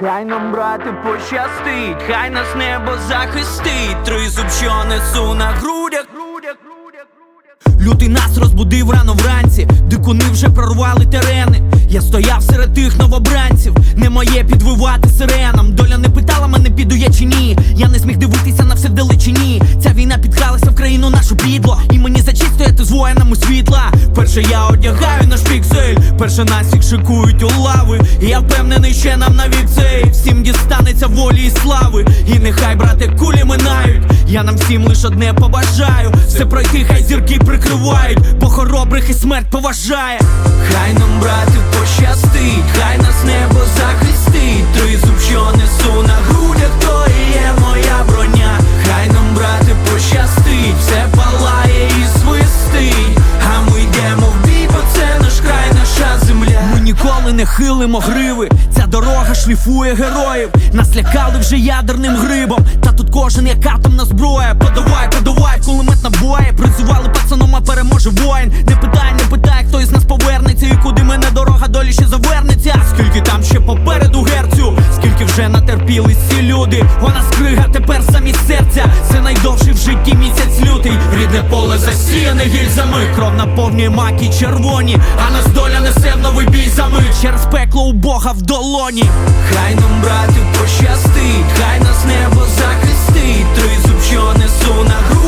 Хай нам, брати, пощастить, хай нас небо захистить, Три що несу на грудях. Лютий нас розбудив рано вранці, дикуни вже прорвали терени. Я стояв серед тих новобранців, не моє підвивати сиренам. Доля не питала мене, піду я чи ні. Я не зміг дивитися на все вдалечині. Ця війна підкралася в країну нашу підло. І мені за честь стояти з воїнами світла. Перше я одягаю наш піксель, перше нас всіх шикують у лави. Я впевнений, ще нам навіть цей всім дістанеться волі і слави. І нехай, брате, кулі минають. Я нам всім лиш одне побажаю. Все пройти, хай зірки прикривають, бо хоробрих і смерть поважає. Хай нам, брати, хай нас небо захистить. Три зуб, що несу на грудях, то і є моя броня. Хай нам, брати, пощастить, все палає і свистить. А ми йдемо в бій, бо це наш край, наша земля. Ми ніколи не хилимо гриви. Ця дорога шліфує героїв. Нас лякали вже ядерним грибом. Та тут кожен як атомна зброя. Подавай, подавай, кулемет набоє. Призивали пацаном, а переможе воїн. Не питай, не питай, хто із нас повернеться. І куди мене дорога долі ще завернеться. Скільки там ще попереду герцю, скільки вже натерпілись ці люди. Вона скрига тепер самі серця. Це найдовший в житті місяць лютий. Рідне поле засіяне гільзами. Кров наповнює маки червоні. А нас доля несе в новий бій за мить. Через пекло у Бога в долоні. Хай нам, брати, пощастить, хай нас небо захистить. Тризуб, що несу на грудях,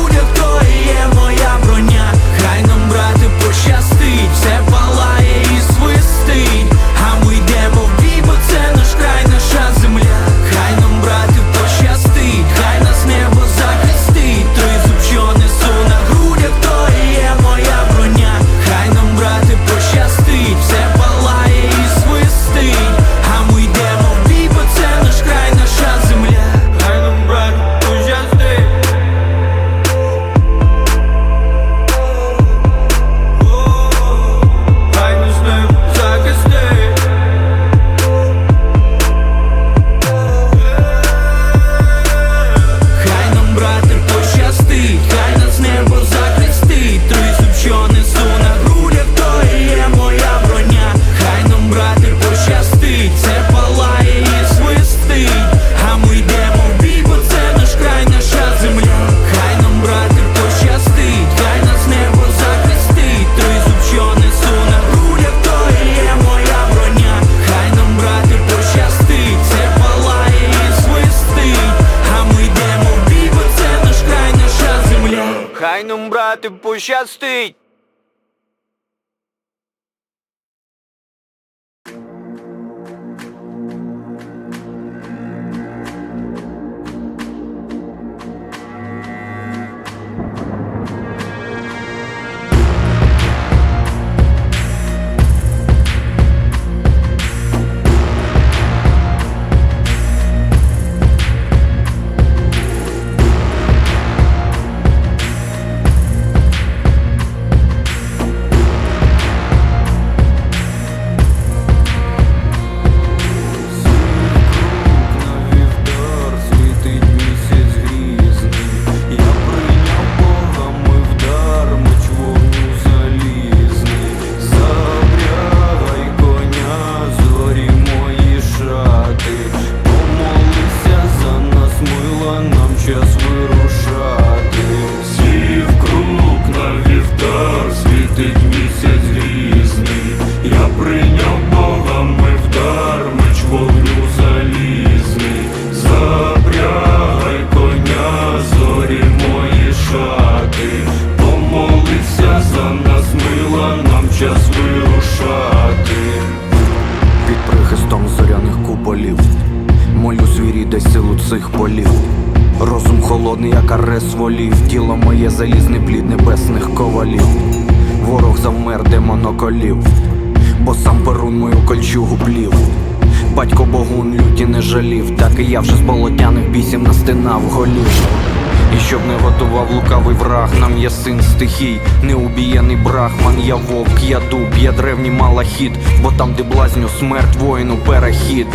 волів Тіло моє залізний плід небесних ковалів. Ворог завмер, де моноколів Бо сам перун мою кольчугу плів Батько богун люті не жалів, так і я вже з болотяних бісів настинав голів. І щоб не готував лукавий враг, нам є син стихій, неубієний брахман, я вовк, я дуб, я древній малахіт, бо там, де блазню смерть, воїну перехід.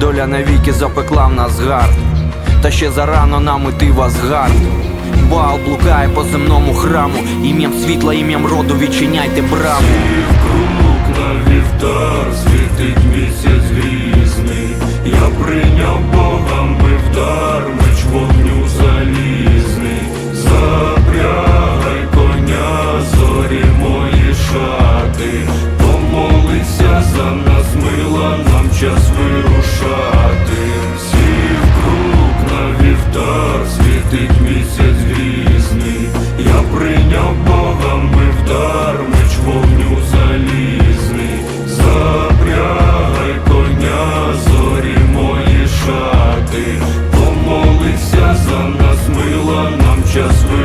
Доля навіки запекла в нас гард, та ще зарано нам іти в Асгард. Бал блукає по земному храму, ім'ям світла, ім'ям роду відчиняйте браму. Круг на вівтар світить місяць грізний, я прийняв Богами вдар, меч вогню залізний, запрягай коня, зорі мої шати, помолися за нас, мила, нам час вирушати. Вівтар світить місяць грізний. Я прийняв Богами вдар, меч вогню залізний, запрягай коня, зорі мої шати, помолися за нас, мила, нам час вирушати.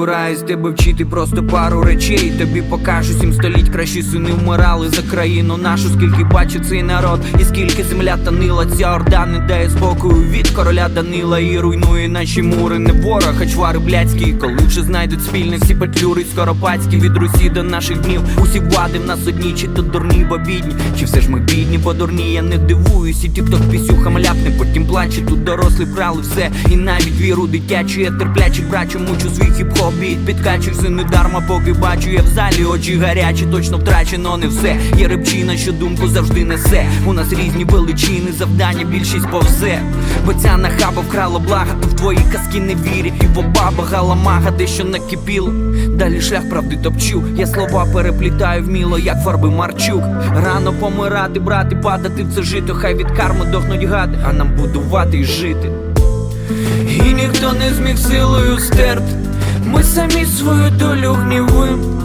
Збираюсь тебе вчити просто пару речей. Тобі покажу сім століть, кращі сини вмирали за країну нашу, скільки бачу цей народ, і скільки земля танила, ця орда не дає спокою від короля Данила і руйнує наші мури, не ворог, а чвари блядські. Коли вже знайдуть спільне, всі петлюри скоропадські. Від Русі до наших днів. Усі влади в нас одні, чи то дурні, бо бідні, чи все ж ми бідні, бо дурні, я не дивуюсь, і ті, хто пісюхам ляпне, потім плаче, тут дорослі брали все, і навіть віру дитячу, я терплячих брачу, мучу свій хіп-хоп біт Підкачуюся не дарма, поки бачу я в залі очі гарячі, точно втрачено не все. Є репчина, що думку завжди несе. У нас різні величини, завдання більшість повзе. Бо ця нахаба вкрала блага, то в твої казки не вірять. І баба галамага, дещо накипіло. Далі шлях правди топчу. Я слова переплітаю вміло, як фарби Марчук. Рано помирати, брати, падати в це жито. Хай від карми дохнуть гади, а нам будувати і жити. І ніхто не зміг силою стерти Ми самі свою долю гнівим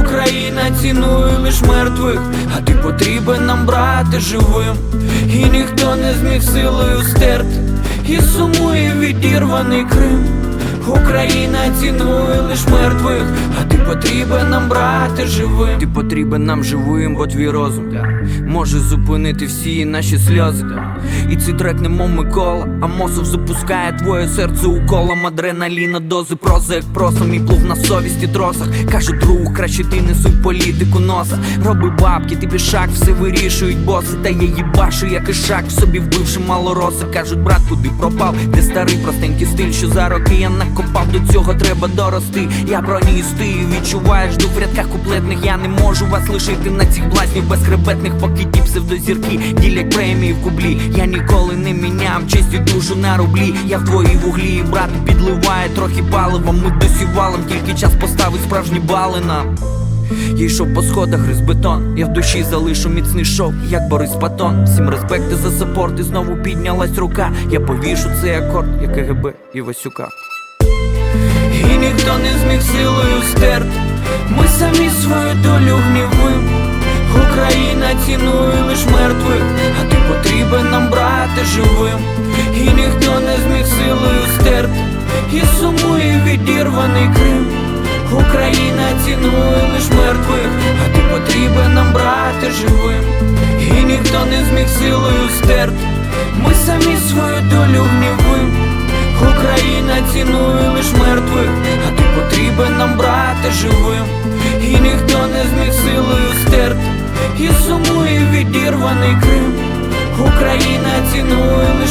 Україна цінує лиш мертвих, а ти потрібен нам брати живим. І ніхто не зміг силою стерти І сумує відірваний Крим. Україна цінує лиш мертвих, а ти потрібен нам брати живим. Ти потрібен нам живим, бо твій розум може зупинити всі наші сльози. І цей трек немов Микола, а мозок запускає твоє серце уколом адреналіна, дози прози, як просом і плув на совісті тросах. Кажу, друг, краще ти не суй політику носа. Роби бабки, ти пішак, все вирішують боси. Та я їбашу, як і шаг в собі вбивши малороса. Кажуть, брат, куди пропав, де старий простенький стиль, що за роки я накопав, до цього треба дорости. Я проніс ти відчуваєш дух в рядках куплетних. Я не можу вас лишити на цих блазнів безхребетних, поки ті псевдозірки ділять премії в кублі. Я ніколи не міняв честь і душу на рублі. Я в твоїй вуглі, брат, підливає трохи палива. Ми досівалом, тільки час поставить справжні бали нам. Я йшов по сходах, гриз бетон. Я в душі залишу міцний шов, як Борис Патон. Всім респекти за саппорт, і знову піднялась рука. Я повішу цей акорд, як КГБ і Васюка. І ніхто не зміг силою стерти. Ми самі свою долю гнівим. Україна цінує лиш мертвих, а ти потрібен нам брати живим. І ніхто не зміг силою стерти. І сумує відірваний Крим. Україна цінує лиш мертвих, а ти потрібен нам брати живим. І ніхто не зміг силою стерти. Ми самі свою долю гнівим. Україна цінує лиш мертвих, а ти потрібен нам брати живим. І ніхто не зміг силою стерти. І сумує відірваний Крим. Україна цінує лиш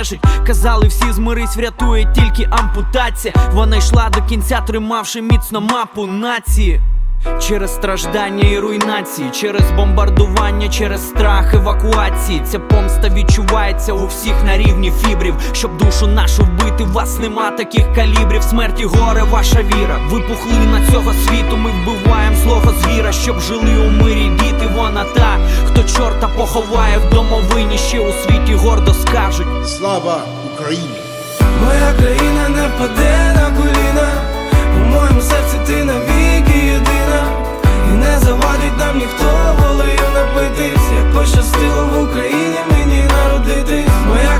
нежить. Казали, всі змирись, врятує тільки ампутація. Вона йшла до кінця, тримавши міцно мапу нації. Через страждання і руйнації, через бомбардування, через страх евакуації. Ця помста відчувається у всіх на рівні фібрів. Щоб душу нашу вбити, вас нема таких калібрів. Смерті горе, ваша віра. Випухли на цього світу. Ми вбиваємо злого звіра, щоб жили у мирі діти. Вона та, хто чорта поховає в домовині, ще у світі гордо скажуть. Слава Україні! Моя країна не впаде на коліна, у моєму серці ти навіки єдина, і не завадить нам ніхто волею напитись, як пощастило в Україні мені народитись. Моя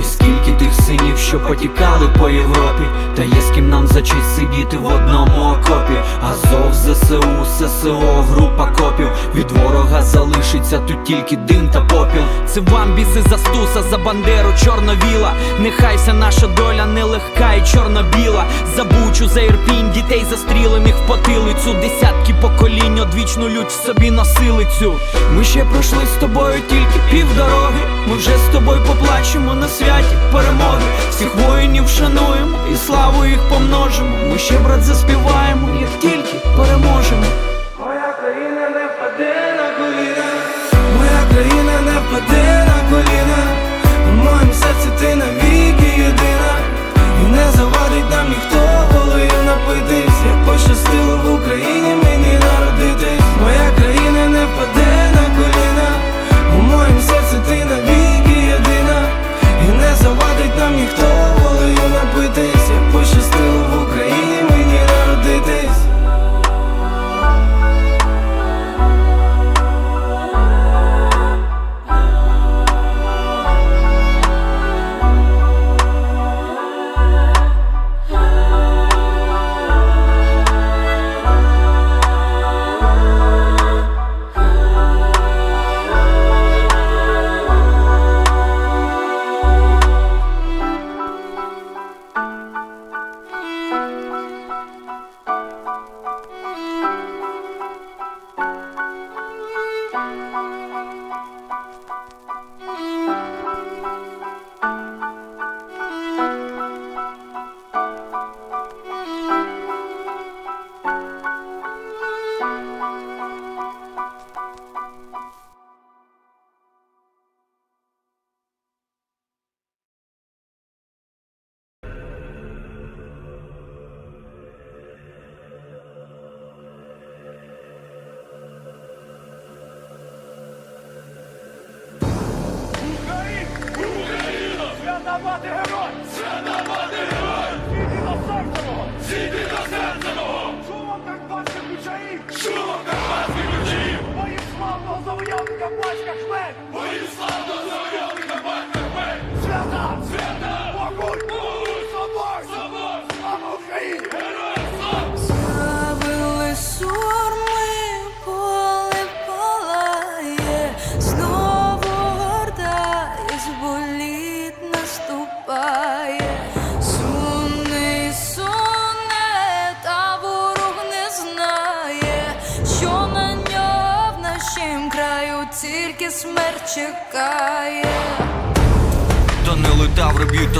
І скільки тих синів, що потікали по Європі, та є з ким нам за честь сидіти в одному окопі. Азов, ЗСУ, ССО, група копів. Від ворога залишиться тут тільки дим та попіл. Це вам біси за стуса, за бандеру, чорновіла. Нехай вся наша доля нелегка і чорно-біла. За бучу, за ірпінь, дітей застрілених в потилицю. Десятки поколінь одвічну лють в собі носили цю. Ми ще пройшли з тобою тільки півдороги. Ми вже з тобою поплачемо на святі перемоги. Всіх воїнів шануємо і славу їх помножимо. Ми ще брат заспіваємо, як тільки переможемо. Моя країна не впаде на коліна, моя країна не впаде на коліна, у моєму серці ти навіки єдина, і не завадить нам ніхто волею напитись, як пощастило в Україні мені народитись. Моя країна не впаде на коліна, у моєму серці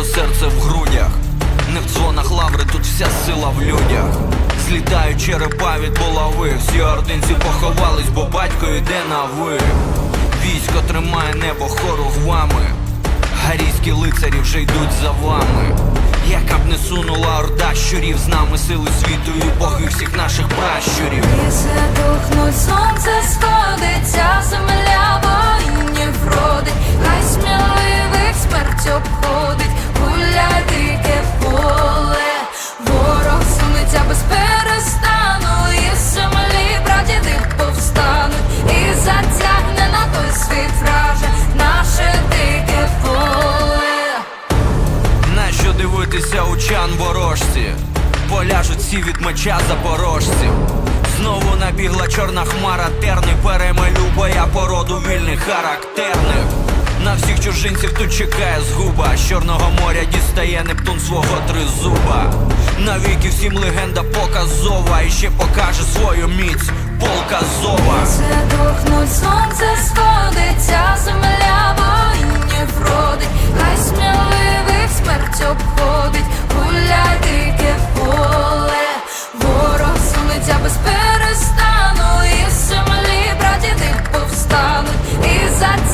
серце в грудях. Не в дзвонах лаври, тут вся сила в людях. Злітають черепа від булави. Всі ординці поховались, бо батько йде на ви. Військо тримає небо хоругвами. Гарійські лицарі вже йдуть за вами. Яка б не сунула орда щурів З нами сили світу і боги всіх наших пращурів. Ліси тухнуть, сонце сходиться, земля воїнів родить, хай сміливих смерть обходить, гуляй дике поле, ворог сунеться без перестану, і землі прадіди повстануть, і затягне на той світ враже наше дике поле. Нащо дивитися у чан ворожці? Поляжуть всі від меча запорожців. Знову набігла чорна хмара, терни перемелю боя породу вільних характерних. Чужинців тут чекає згуба. З Чорного моря дістає Нептун свого тризуба. Навіки всім легенда показова і ще покаже свою міць полка зова. Це тухнуть, сонце сходиться, земля воїнів родить, хай сміливих смерть обходить, гуляй дике поле, ворог сунеться без перестану, і з землі прадіди повстануть, і затягне на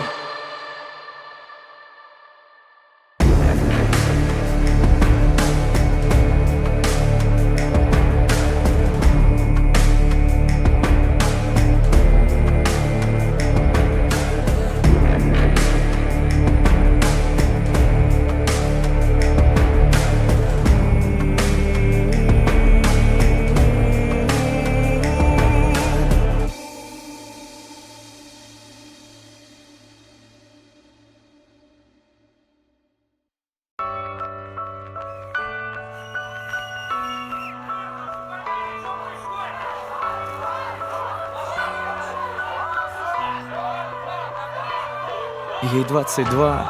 Ей 22,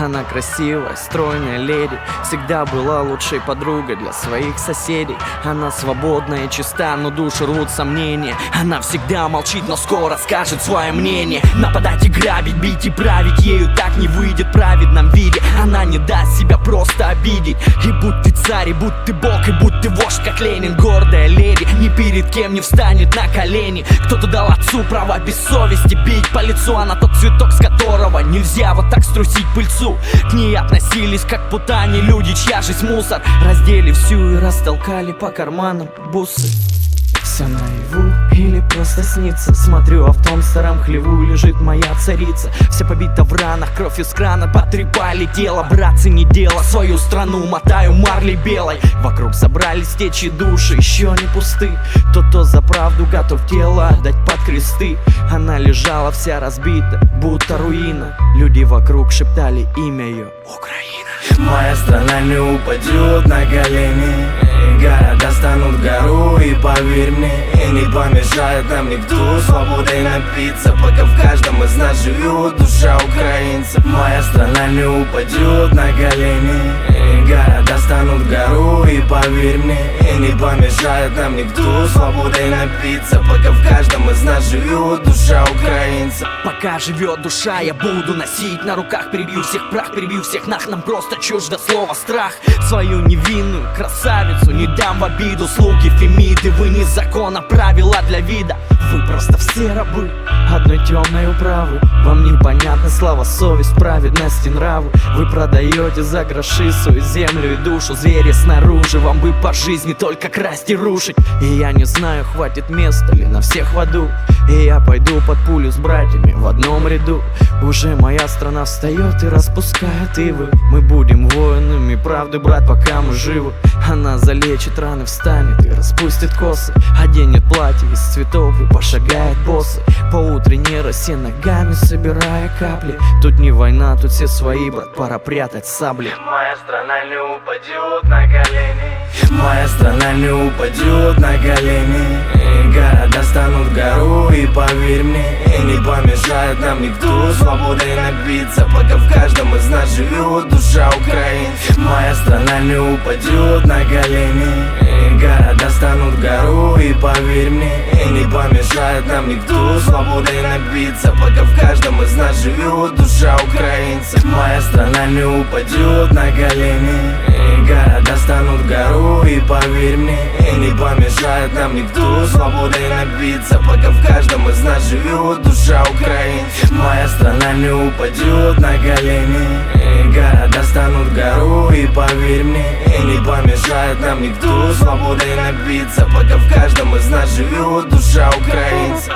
она красивая, стройная леди Всегда была лучшей подругой для своих соседей. Она свободная и чиста, но душу рвут сомнения. Она всегда молчит, но скоро скажет свое мнение. Нападать и грабить, бить и править Ею так не выйдет в праведном виде. Она не даст себя просто обидеть. И будь ты царь, и будь ты бог, и будь ты вождь, как Ленин. Гордая леди, ни перед кем не встанет на колени. Кто-то дал отцу право без совести Бить. По лицу, она тот цветок, с которого нельзя вот так струсить пыльцу. К ней относились как путани люди, чья жизнь мусор. Раздели всю и растолкали по карманам бусы просто снится. Смотрю, а в том старом хлеву лежит моя царица. Вся побита в ранах, кровь из крана Потрепали тело, братцы, не дело Свою страну мотаю марлей белой. Вокруг собрались течи души, еще не пусты. Тот, кто за правду готов тело отдать под кресты. Она лежала вся разбита, будто руина. Люди вокруг шептали имя ее Украина. Моя страна не упадет на колени. Города станут и поверь мне И не помешает нам никто. Свободой напиться Пока в каждом из нас живет душа украинца. Моя страна не упадет на колени Города станут гору и поверь мне И не помешает нам никто. Свободой напиться Пока в каждом из нас живет душа украинца. Пока живет душа, я буду носить на руках Перебью всех прах, перебью всех нах Нам просто чуждо слово страх. Свою невинную красавицу не дам в обиду Слуги Фемиды, вы не закон, а правила для вида. Вы просто все рабы одной темной управы. Вам непонятна слава, совесть, праведность и нравы. Вы продаете за гроши свою землю и душу. Звери снаружи, вам бы по жизни только красть и рушить. И я не знаю, хватит места ли на всех в аду. И я пойду под пулю с братьями в одном ряду. Уже моя страна встает и распускает ивы. Мы будем воинами правды, брат, пока мы живы. Она залечит раны, встанет и распустит косы. Оденет платье из цветов и пошагает боссы. По утренней росе ногами собирая капли. Тут не война, тут все свои, брат, пора прятать сабли. Моя страна не упадет на колени. Моя страна не упадет на колени. Города станут гору и поверь мне Не помешает нам никто. Свободой напиться Пока в каждом из нас живет душа украинца Моя страна не упадет на колени Города станут гору и поверь мне Не помешает нам никто. Свободой напиться Пока в каждом из нас живет душа украинца Моя страна не упадет на колени Города станут в гору и поверь мне Не помешает нам никто. Свободой напиться Пока в каждом из нас живет душа украинца Моя страна не упадет на колени. Города станут в гору и поверь мне Не помешает нам никто. Свободой напиться Пока в каждом из нас живет душа украинца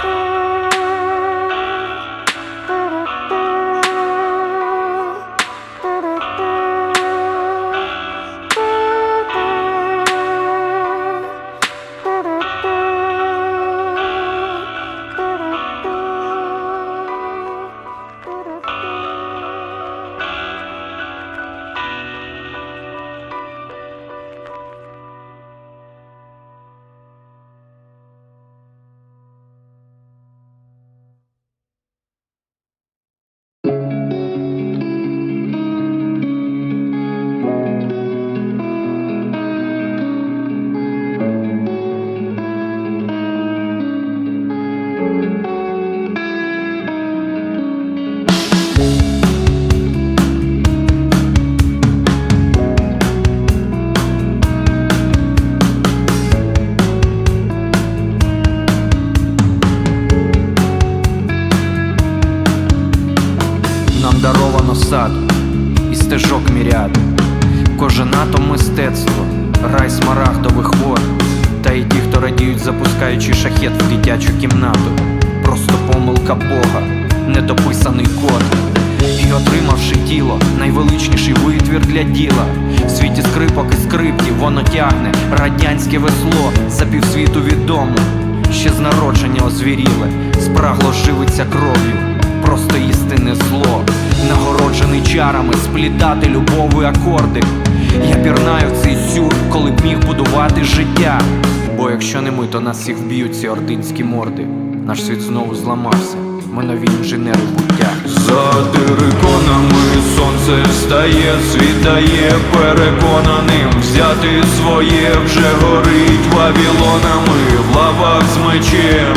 запускаючи шахет в дитячу кімнату. Просто помилка Бога, недописаний код. І отримавши тіло, найвеличніший витвір для діла. В світі скрипок і скриптів воно тягне радянське весло за півсвіту відомо. Ще з народження озвіріле, спрагло живиться кров'ю просто істинне зло, нагороджений чарами сплітати любові акорди. Я пірнаю в цей сюр, коли б міг будувати життя. Бо якщо не ми, то нас всіх вб'ють ці ординські морди. Наш світ знову зламався. Ми нові інженери буття. За териконами сонце встає, світає переконаним Взяти своє вже горить вавілонами в лавах з мечем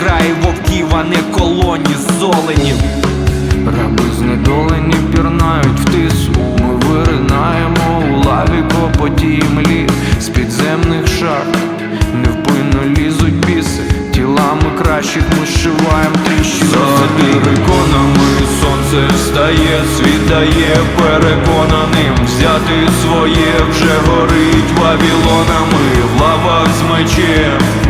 зграї вовків, а не колоні золенів. Раби знедолені пірнають в тису. Ми виринаємо у лаві копоті млі з підземних шахт. Невпинно лізуть біси, тілами кращих ми зшиваємо тріщини. За териконами сонце встає, світає переконаним Взяти своє вже горить вавілонами в лавах з мечем